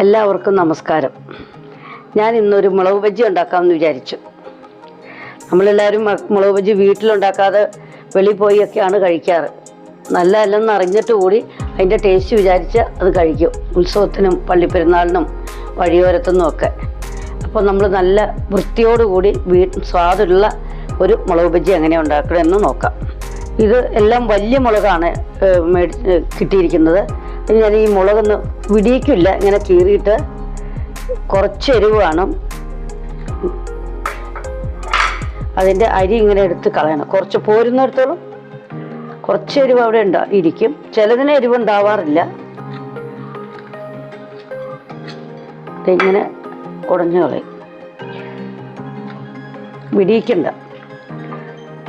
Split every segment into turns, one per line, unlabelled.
എല്ലാവർക്കും നമസ്കാരം. ഞാൻ ഇന്നൊരു മുളക് ബജ്ജി ഉണ്ടാക്കാമെന്ന് വിചാരിച്ചു. നമ്മളെല്ലാവരും മുളക് ബജ്ജി വീട്ടിലുണ്ടാക്കാതെ വെളി പോയി ഒക്കെയാണ് കഴിക്കാറ്. നല്ലതല്ലെന്ന് അറിഞ്ഞിട്ട് കൂടി അതിന്റെ ടേസ്റ്റ് വിചാരിച്ച് അത് കഴിക്കും. ഉത്സവത്തിനും പള്ളിപ്പെരുന്നാളിനും വഴിയോരത്തുനിന്നും ഒക്കെ. അപ്പോൾ നമ്മൾ നല്ല വൃത്തിയോടുകൂടി വീ സ്വാദുള്ള ഒരു മുളക് ബജ്ജി എങ്ങനെ ഉണ്ടാക്കണമെന്ന് നോക്കാം. ഇത് എല്ലാം വലിയ മുളകാണ് മേടി കിട്ടിയിരിക്കുന്നത്. ഇനി ഞാൻ ഈ മുളകൊന്ന് വിടിയിക്കില്ല. ഇങ്ങനെ കീറിയിട്ട് കുറച്ച് എരിവ് കാണും അതിന്റെ അരി ഇങ്ങനെ എടുത്ത് കളയണം. കുറച്ച് പോരുന്നിടത്തോളം കുറച്ച് എരിവ് അവിടെ ഉണ്ടാ ഇരിക്കും. ചിലതിന് എരിവ് ഉണ്ടാവാറില്ല. ഇങ്ങനെ കുടഞ്ഞു കളയും. വിടിയിക്കണ്ട.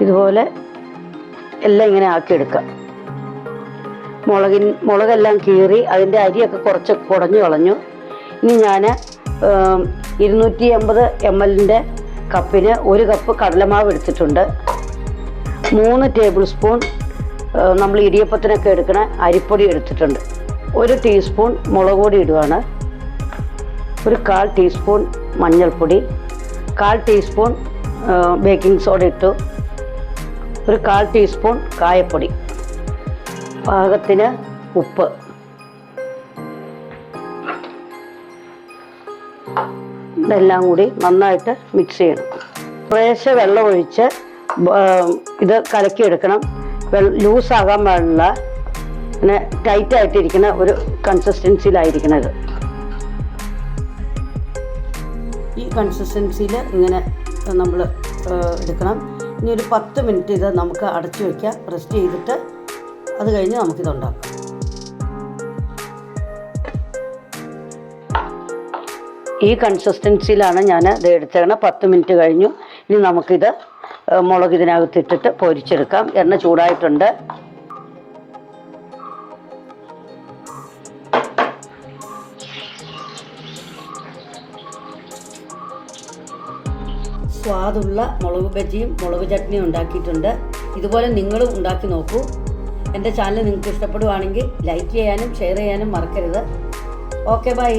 ഇതുപോലെ എല്ലാം ഇങ്ങനെ ആക്കിയെടുക്കാം. മുളകിൻ മുളകെല്ലാം കീറി അതിന്റെ അരിയൊക്കെ കുറച്ച് കുടഞ്ഞു കളഞ്ഞു. ഇനി ഞാൻ ഇരുന്നൂറ്റി എൺപത് എം എല്ലിന്റെ കപ്പിന് ഒരു കപ്പ് കടലമാവ് എടുത്തിട്ടുണ്ട്. മൂന്ന് ടേബിൾ സ്പൂൺ നമ്മൾ ഇടിയപ്പത്തിനൊക്കെ എടുക്കണ അരിപ്പൊടി എടുത്തിട്ടുണ്ട്. ഒരു ടീസ്പൂൺ മുളക് പൊടി ഇടുവാണ്. ഒരു കാൽ ടീസ്പൂൺ മഞ്ഞൾപ്പൊടി കാൽ ടീസ്പൂൺ ബേക്കിംഗ് സോഡ ഇട്ടു. ഒരു കാൽ ടീസ്പൂൺ കായപ്പൊടി. പാകത്തിന് ഉപ്പ്. ഇതെല്ലാം കൂടി നന്നായിട്ട് മിക്സ് ചെയ്യണം. കുറേശ്ശെ വെള്ളം ഒഴിച്ച് ഇത് കലക്കിയെടുക്കണം. ലൂസാകാൻ പാടില്ല. പിന്നെ ടൈറ്റ് ആയിട്ടിരിക്കുന്ന ഒരു കൺസിസ്റ്റൻസിയിലായിരിക്കണം ഇത് ഈ കൺസിസ്റ്റൻസിയിൽ ഇങ്ങനെ നമ്മൾ എടുക്കണം. ഇനി ഒരു പത്ത് മിനിറ്റ് ഇത് നമുക്ക് അടച്ചു വയ്ക്കാം റെസ്റ്റ് ചെയ്തിട്ട് അത് കഴിഞ്ഞ് നമുക്കിത് ഉണ്ടാക്കാം ഈ കൺസിസ്റ്റൻസിയിലാണ് ഞാൻ ഇത് എടുത്തേക്കണം. പത്ത് മിനിറ്റ് കഴിഞ്ഞു. ഇനി നമുക്കിത് മുളക് ഇതിനകത്ത് ഇട്ടിട്ട് പൊരിച്ചെടുക്കാം. എണ്ണ ചൂടായിട്ടുണ്ട്. സ്വാദുള്ള മുളക് ബജിയും മുളക് ചട്നിയും ഉണ്ടാക്കിയിട്ടുണ്ട്. ഇതുപോലെ നിങ്ങളും ഉണ്ടാക്കി നോക്കൂ. എന്റെ ചാനൽ നിങ്ങൾക്ക് ഇഷ്ടപ്പെടുവാണെങ്കിൽ ലൈക്ക് ചെയ്യാനും ഷെയർ ചെയ്യാനും മറക്കരുത്. Okay bye